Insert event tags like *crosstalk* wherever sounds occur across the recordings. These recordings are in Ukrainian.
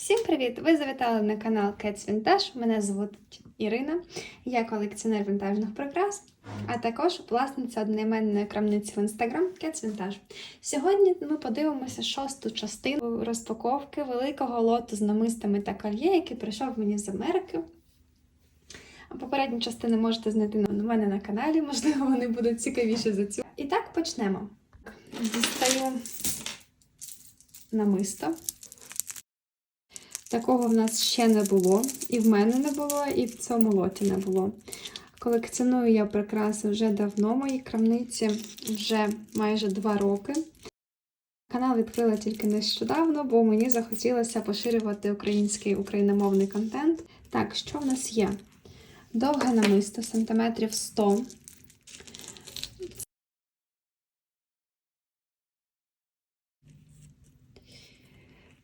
Всім привіт! Ви завітали на канал Cats Vintage. Мене звуть Ірина. Я колекціонер вінтажних прикрас, а також власниця одноіменної крамниці в Instagram Cats Vintage. Сьогодні ми подивимося шосту частину розпаковки великого лоту з намистами та кольє, який прийшов мені з Америки. Попередні частини можете знайти на- мене на каналі, можливо, вони будуть цікавіші за цю. І так почнемо. Дістаю намисто. Такого в нас ще не було, і в мене не було, і в цьому лоті не було. Колекціоную я прикраси вже давно в моїй крамниці, вже майже два роки. Канал відкрила тільки нещодавно, бо мені захотілося поширювати український україномовний контент. Так, що в нас є? Довге намисто, сантиметрів 100.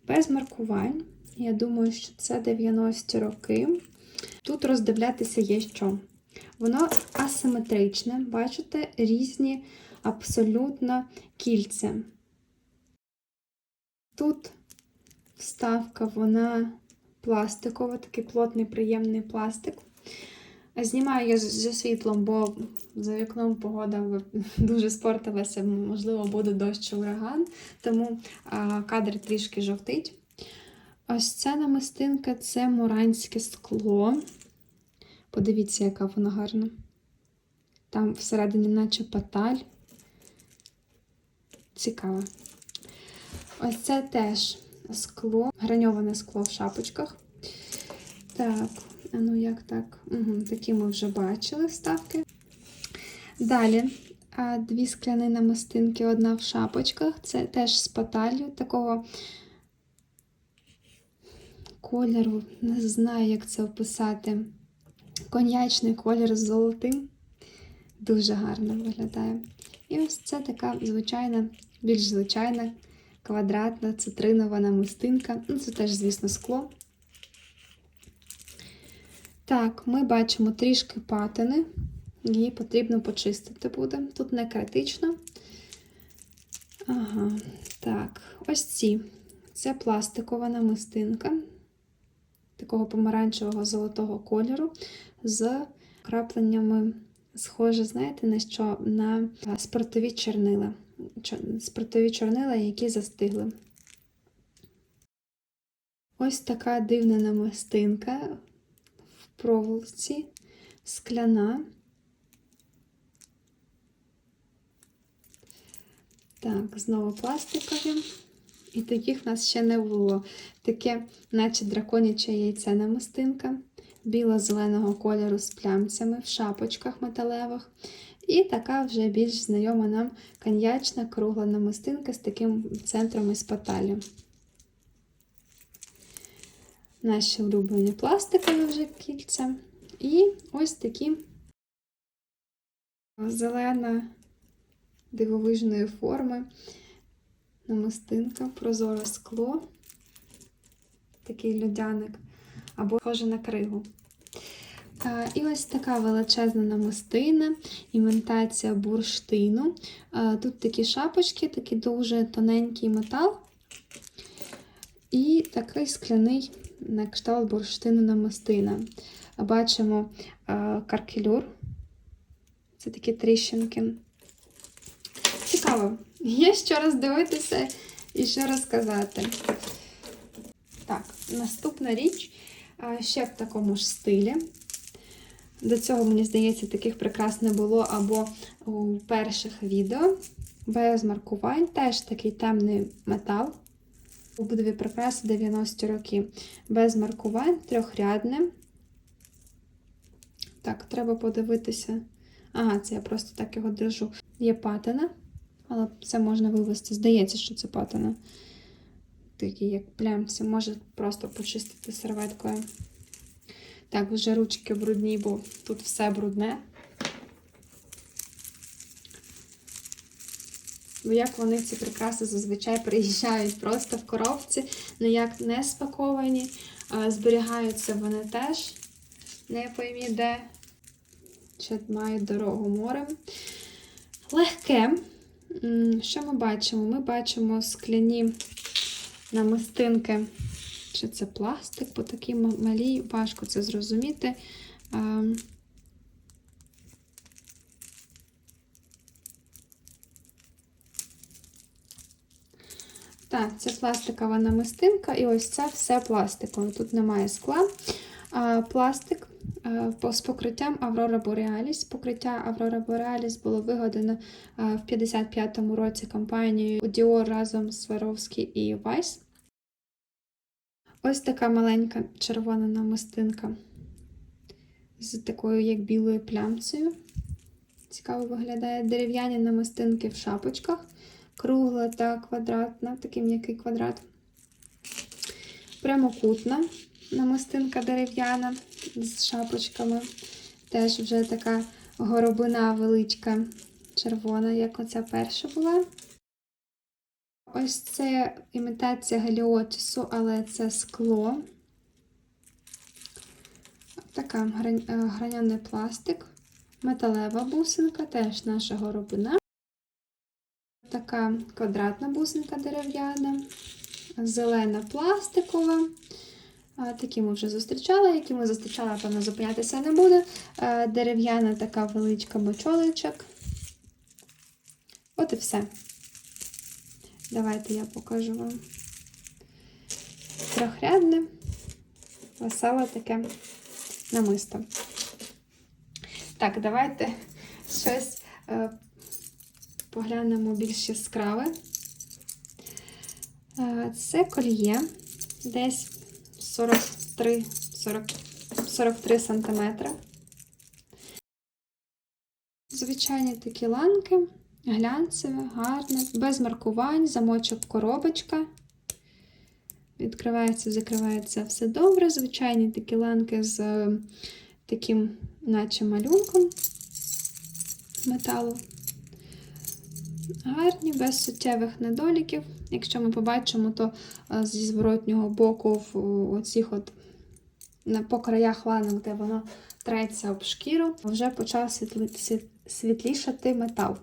Без маркувань. Я думаю, що це 90-ті роки. Тут роздивлятися є що. Воно асиметричне, бачите, різні абсолютно кільця. Тут вставка, вона пластикова, такий плотний, приємний пластик. Знімаю я зі світлом, бо за вікном погода *laughs* дуже спортилася, можливо, буде дощ чи ураган, тому кадр трішки жовтить. Ось ця намистинка це муранське скло. Подивіться, яка вона гарна. Там всередині, наче паталь. Цікаво. Ось це теж скло, граньоване скло в шапочках. Так, а ну як так? Угу, такі ми вже бачили вставки. Далі дві скляні намистинки, одна в шапочках. Це теж з паталью такого кольору, не знаю, як це описати. Коньячний колір з золотим. Дуже гарно виглядає. І ось це така звичайна, більш звичайна, квадратна цитринова намистинка. Ну, це теж, звісно, скло. Так, ми бачимо трішки патини. Її потрібно почистити буде. Тут не критично. Ага, так, ось ці. Це пластикова намистинка такого помаранчевого золотого кольору з крапленнями, схоже, знаєте, на що? На спиртові чорнила. Чор- Спиртові чорнила, які застигли. Ось така дивна намистинка в проволоці, скляна. Так, знову пластикові. І таких в нас ще не було. Таке, наче драконяче яйце намистинка, біло-зеленого кольору з плямцями в шапочках металевих. І така вже більш знайома нам коньячна кругла намистинка з таким центром із паталі. Наші улюблені пластикові вже кільця. І ось такі зелена дивовижної форми намистинка, прозоре скло, такий льодяник, або схоже на кригу. І ось така величезна намистина, імітація бурштину. Тут такі шапочки, такий дуже тоненький метал. І такий скляний на кшталт бурштину намистина. Бачимо каркелюр. Це такі тріщинки. Цікаво. Є що роздивитися і що розказати. Так, наступна річ ще в такому ж стилі. До цього, мені здається, таких прикрас не було або у перших відео. Без маркувань, теж такий темний метал. Обидві прикраси 90 років. Без маркувань, трьохрядне. Так, треба подивитися. Ага, це я просто так його держу. Є патина. Але це можна вивести. Здається, що це патина. Такі, як плямці. Може просто почистити серветкою. Так, вже ручки брудні, бо тут все брудне. Бо як вони ці прикраси зазвичай приїжджають просто в коробці, ніяк не спаковані. Зберігаються вони теж не поймі де. Ще мають дорогу морем. Легке. Що ми бачимо? Ми бачимо скляні намистинки Чи це пластик, бо такі ма- малі, важко це зрозуміти. Так, це пластикова намистинка, і ось це все пластикове. Тут немає скла. Пластик з покриттям Aurora Borealis. Покриття Aurora Borealis було вигадано в 55-му році компанією Dior разом з Swarovski і Weiss. Ось така маленька червона намистинка з такою, як білою плямцею. Цікаво виглядає дерев'яні намистинки в шапочках кругла та квадратна, такий м'який квадрат. Прямокутна намистинка дерев'яна з шапочками. Теж вже така горобина величка, червона, як оця перша була. Ось це імітація геліотісу, але це скло. Така е, граняний пластик. Металева бусинка, теж наша горобина. Така квадратна бусинка дерев'яна, зелена пластикова. Такі ми вже зустрічали, які ми зустрічали, певно, зупинятися не буде. Дерев'яна така величка бочоличок. От і все. Давайте я покажу вам. Трьохрядне, веселе таке намисто. Так, давайте щось е, поглянемо більш яскраве. Е, Це кольє десь 43, 40, 43 сантиметри. Звичайні такі ланки, глянцеве, гарне, без маркувань, замочок коробочка. Відкривається, закривається все добре. Звичайні такі ланки з е, таким, наче малюнком металу. Гарні, без суттєвих недоліків. Якщо ми побачимо, то е, зі зворотнього боку в оцих от по краях ланок, де воно треться об шкіру, вже почав світлішати метал.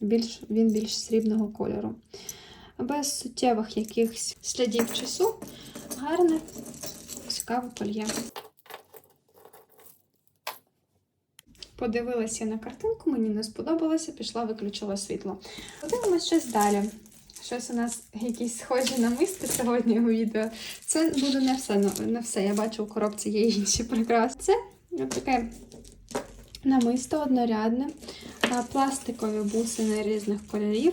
Більш, він більш срібного кольору. Без суттєвих якихось слідів часу. Гарне, цікаве кольє. Подивилася на картинку, мені не сподобалося, пішла, виключила світло. Подивимось щось далі. Щось у нас якісь схожі на миски сьогодні у відео. Це буде не все. ну, Не все. Я бачу, у коробці є інші прикраси. Це таке намисто однорядне, пластикові бусини різних кольорів.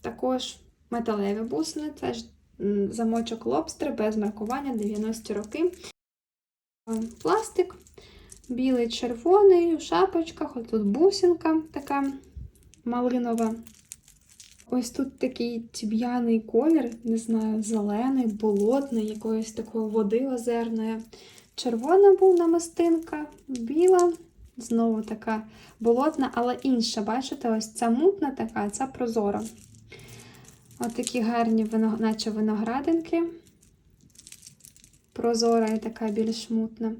Також металеві бусини, теж замочок лобстер без маркування 90 роки. Пластик білий, червоний, у шапочках, отут бусинка така малинова. Ось тут такий тіб'яний колір, не знаю, зелений, болотний, якоїсь такої води озерної. Червона був намистинка, біла, знову така болотна, але інша. Бачите, ось ця мутна така, ця прозора. Ось такі гарні, наче виноградинки. Прозора і така більш мутна.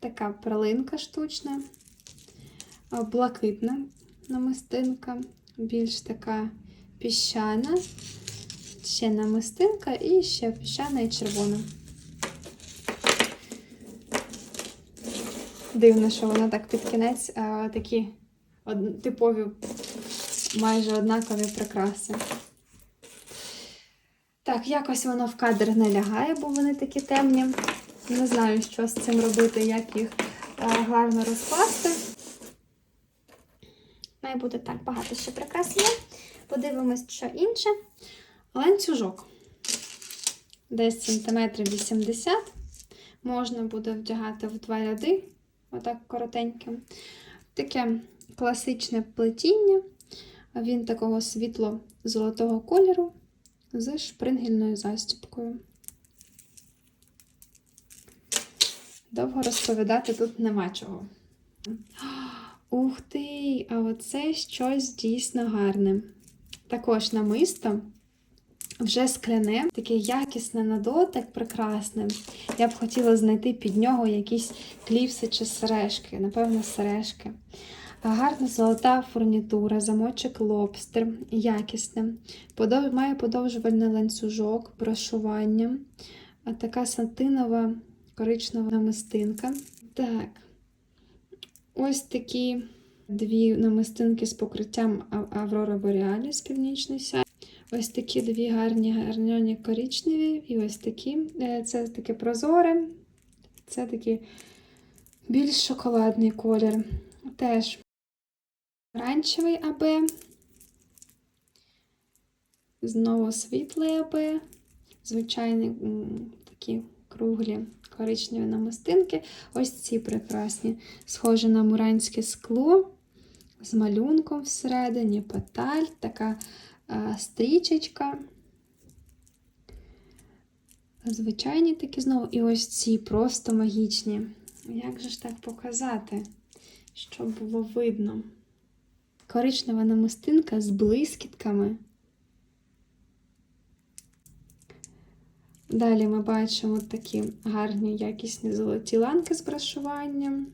Така пралинка штучна, блакитна намистинка, більш така піщана, ще намистинка і ще піщана і червона. Дивно, що воно так під кінець а, такі од- типові, майже однакові прикраси. Так, якось воно в кадр не лягає, бо вони такі темні. Не знаю, що з цим робити, як їх гарно розкласти. Має бути так, багато ще прикрас. Подивимось, що інше. Ланцюжок. Десь сантиметрів 80. Можна буде вдягати в два ряди, отак коротеньке. Таке класичне плетіння. Він такого світло-золотого кольору з шпрингельною застібкою. Довго розповідати тут нема чого. Ух ти! А оце щось дійсно гарне. Також намисто вже скляне, таке якісне на дотик, прекрасне. Я б хотіла знайти під нього якісь кліпси чи сережки, напевно, сережки. Гарна золота фурнітура, замочок лобстер, якісне. Подов... Має подовжувальний ланцюжок, брошування, така сатинова коричнева намистинка. Так, ось такі дві намистинки з покриттям Аврора Бореаліс північний сяй. Ось такі дві гарні гарняні коричневі, і ось такі. Е, Це таке прозоре, це такий більш шоколадний колір. Теж оранжевий АБ. Знову світлий АБ. Звичайні м, такі круглі коричневі намистинки. Ось ці прекрасні, схожі на муранське скло з малюнком всередині, петаль, така а, стрічечка. Звичайні такі знову. І ось ці просто магічні. Як же ж так показати, щоб було видно? Коричнева намистинка з блискітками. Далі ми бачимо такі гарні якісні золоті ланки з брошуванням.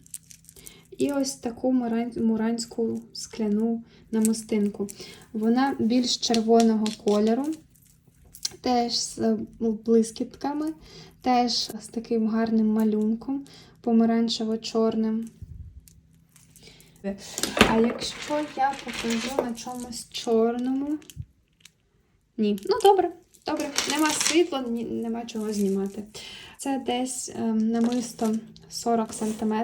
І ось таку муранську скляну намистинку. Вона більш червоного кольору, теж з блискітками, теж з таким гарним малюнком, помаранчево-чорним. А якщо я покажу на чомусь чорному. Ні, ну добре, добре, нема світла, нема чого знімати. Це десь ем, намисто 40 см.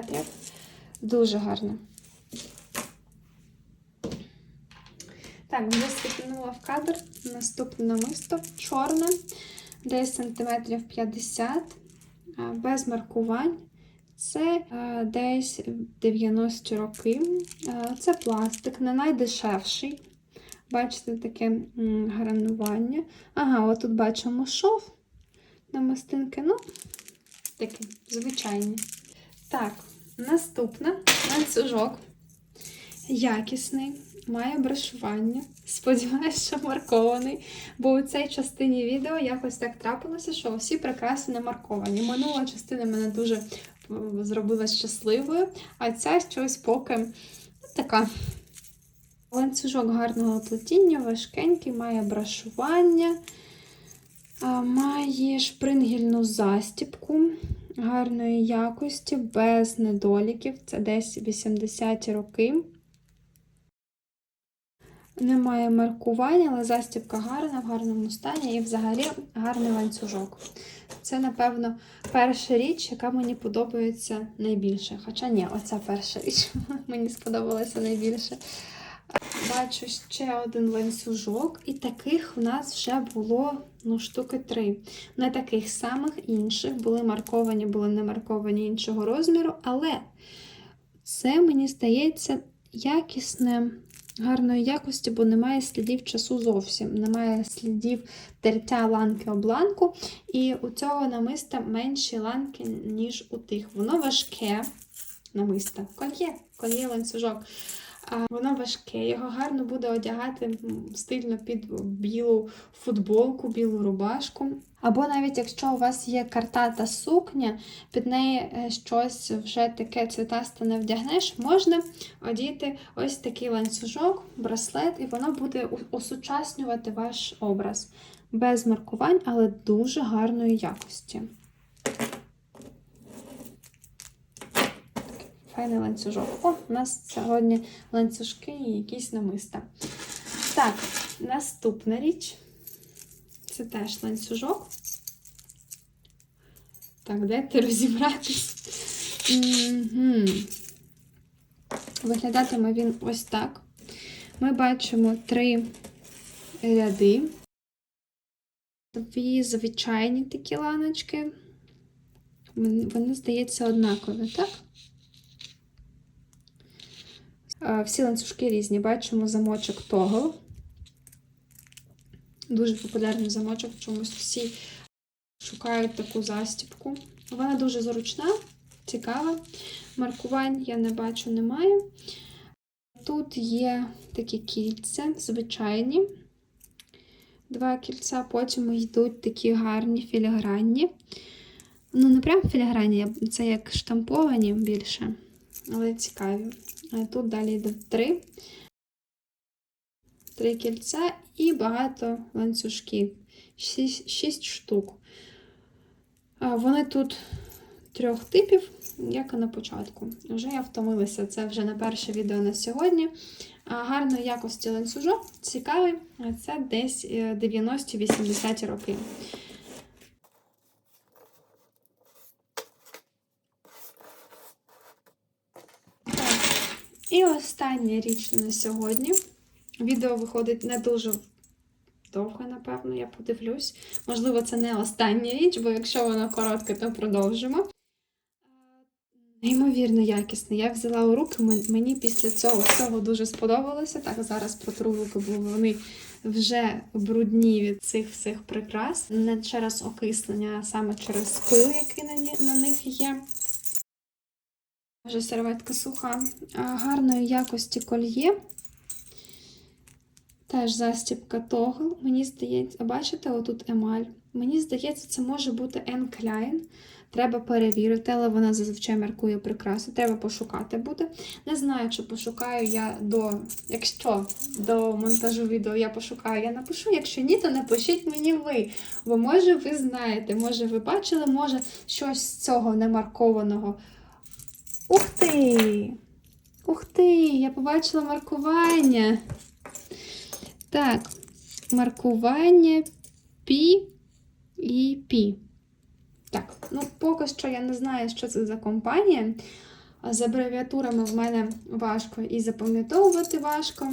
Дуже гарне. Так, вже світнула в кадр. Наступне намисто чорне, десь сантиметрів 50, а, без маркувань. Це е, десь 90 роки. Е, Це пластик, не найдешевший. Бачите, таке гранування. Ага, отут бачимо шов намистинки. Ну, такі звичайні. Так, наступне ланцюжок. Якісний, має брошування. Сподіваюсь, що маркований. Бо у цій частині відео якось так трапилося, що всі прикраси не марковані. Минула частина мене дуже зробила щасливою, а ця щось поки ну, така. Ланцюжок гарного плетіння, важкенький, має брашування, має шпрингельну застіпку гарної якості, без недоліків. Це десь 80-ті роки. Немає маркування, але застібка гарна, в гарному стані і взагалі гарний ланцюжок. Це, напевно, перша річ, яка мені подобається найбільше. Хоча ні, оця перша річ *laughs* мені сподобалася найбільше. Бачу ще один ланцюжок, і таких в нас вже було ну, штуки три. Не таких самих інших, були марковані, були не марковані іншого розміру, але це, мені здається, якісне, гарної якості, бо немає слідів часу зовсім. Немає слідів тертя ланки об ланку. І у цього намиста менші ланки, ніж у тих. Воно важке намиста. Кольє, кольє ланцюжок. Воно важке, його гарно буде одягати стильно під білу футболку, білу рубашку. Або навіть якщо у вас є картата сукня, під неї е, щось вже таке цвітасте не вдягнеш, можна одіти ось такий ланцюжок, браслет, і воно буде осучаснювати ваш образ. Без маркувань, але дуже гарної якості. Файний ланцюжок. О, у нас сьогодні ланцюжки і якісь намиста. Так, наступна річ. Це теж ланцюжок. Так, дайте розібратись. Угу. Виглядатиме він ось так. Ми бачимо три ряди. Дві звичайні такі ланочки. Вони, здається, однакові, так? А, Всі ланцюжки різні. Бачимо замочок того. Дуже популярний замочок, чомусь всі шукають таку застіпку. Вона дуже зручна, цікава. Маркувань я не бачу, немає. Тут є такі кільця, звичайні. Два кільця, потім йдуть такі гарні філігранні. Ну, не прям філігранні, це як штамповані більше, але цікаві. Тут далі йде три. Три кільця і багато ланцюжків. Шість, шість штук. Вони тут трьох типів, як і на початку. Вже я втомилася, це вже не перше відео на сьогодні. Гарної якості ланцюжок, цікавий. Це десь е, 90-80 роки. Так. І остання річ на сьогодні. Відео виходить не дуже довго, напевно, я подивлюсь. Можливо, це не остання річ, бо якщо воно коротке, то продовжимо. Неймовірно якісне. Я взяла у руки, мені після цього всього дуже сподобалося. Так, зараз протру руки, бо вони вже брудні від цих всіх прикрас. Не через окислення, а саме через пил, який на них є. Вже серветка суха. Гарної якості кольє. Теж застібка тогл. Мені здається, бачите, отут емаль. Мені здається, це може бути N. Треба перевірити, але вона зазвичай маркує прикрасу. Треба пошукати буде. Не знаю, чи пошукаю я до. Якщо до монтажу відео я пошукаю, я напишу. Якщо ні, то напишіть мені ви. Бо може ви знаєте, може ви бачили, може щось з цього немаркованого. Ух ти! Ух ти! Я побачила маркування. Так, маркування P і P. Так, ну поки що я не знаю, що це за компанія. З абревіатурами в мене важко і запам'ятовувати важко.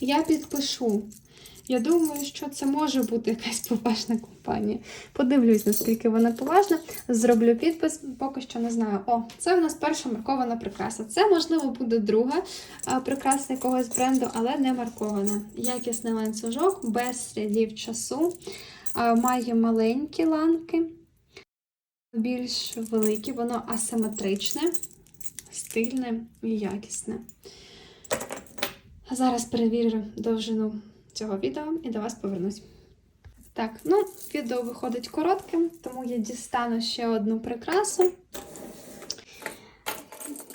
Я підпишу. Я думаю, що це може бути якась поважна компанія. Подивлюсь, наскільки вона поважна. Зроблю підпис, поки що не знаю. О, це в нас перша маркована прикраса. Це, можливо, буде друга прикраса якогось бренду, але не маркована. Якісний ланцюжок, без слідів часу. Має маленькі ланки, більш великі, воно асиметричне, стильне і якісне. Зараз перевірю довжину цього відео і до вас повернусь. Так, ну, відео виходить коротким, тому я дістану ще одну прикрасу.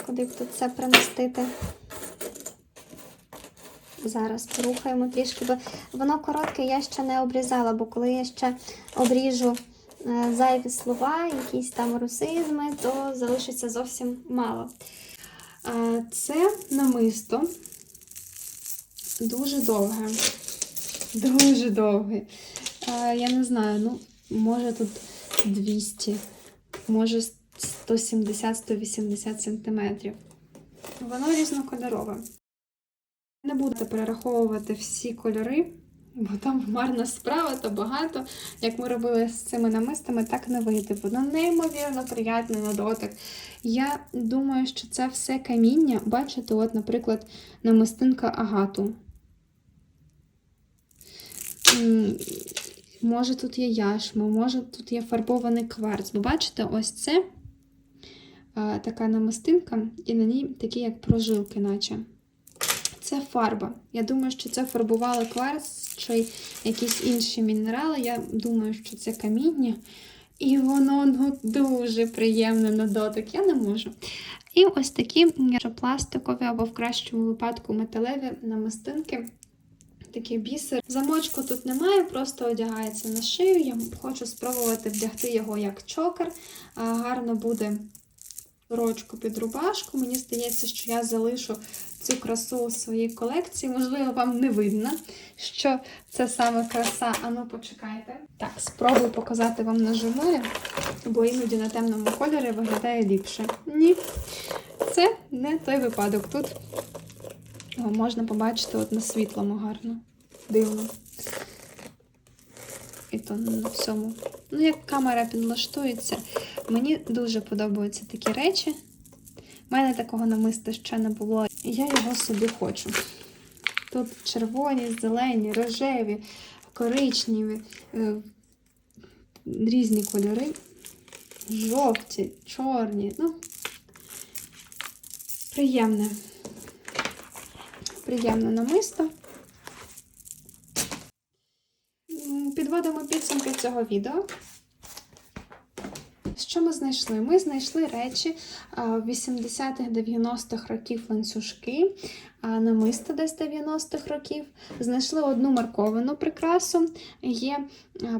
Куди б тут це примістити? Зараз порухаємо трішки, бо воно коротке, я ще не обрізала, бо коли я ще обріжу е, зайві слова, якісь там русизми, то залишиться зовсім мало. Це намисто дуже довге. Дуже довге. А, Я не знаю, ну, може тут 200, може 170-180 сантиметрів. Воно різнокольорове. Не буду перераховувати всі кольори, бо там марна справа, то багато. Як ми робили з цими намистами, так не вийде. Воно неймовірно приємне на дотик. Я думаю, що це все каміння. Бачите, от, наприклад, намистинка агату. Може, тут є яшма, може тут є фарбований кварц. Бо бачите, ось це а, така намистинка, і на ній такі, як прожилки, наче. Це фарба. Я думаю, що це фарбували кварц чи якісь інші мінерали. Я думаю, що це каміння. І воно ну, дуже приємне на дотик. Я не можу. І ось такі пластикові або в кращому випадку металеві намистинки. Такий бісер. Замочку тут немає, просто одягається на шию. Я хочу спробувати вдягти його як чокер. Гарно буде сорочку під рубашку. Мені здається, що я залишу цю красу у своїй колекції. Можливо, вам не видно, що це саме краса. А ну почекайте. Так, спробую показати вам на журналі, бо іноді на темному кольорі виглядає ліпше. Ні, це не той випадок. Тут о, можна побачити от на світлому гарно. Дивно. І то на всьому. Ну, як камера підлаштується, мені дуже подобаються такі речі. У мене такого намиста ще не було. І я його собі хочу. Тут червоні, зелені, рожеві, коричневі, е, різні кольори. Жовті, чорні. Ну, приємне. Приємне намисто. Підводимо підсумки цього відео. Що ми знайшли? Ми знайшли речі 80-х, 90-х років ланцюжки, намисто десь 90-х років. Знайшли одну марковану прикрасу. Є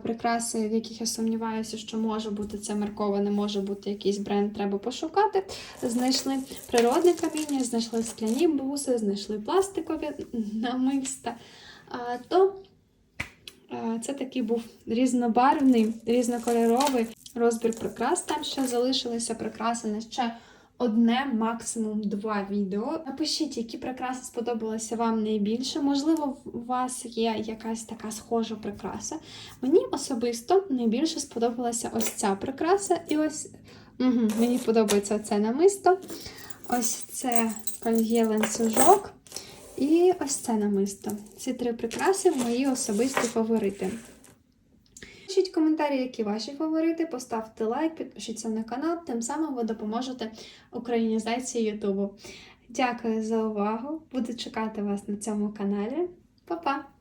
прикраси, в яких я сумніваюся, що може бути це марковане, може бути якийсь бренд, треба пошукати. Знайшли природне каміння, знайшли скляні буси, знайшли пластикові намиста. То це такий був різнобарвний, різнокольоровий розбір прикрас. Там ще залишилися прикраси на ще одне, максимум два відео. Напишіть, які прикраси сподобалися вам найбільше. Можливо, у вас є якась така схожа прикраса. Мені особисто найбільше сподобалася ось ця прикраса. І ось угу, мені подобається це намисто. Ось це кольє ланцюжок. І ось це намисто. Ці три прикраси мої особисті фаворити. Пишіть коментарі, які ваші фаворити, поставте лайк, підпишіться на канал, тим самим ви допоможете українізації Ютубу. Дякую за увагу! Буду чекати вас на цьому каналі. Па-па!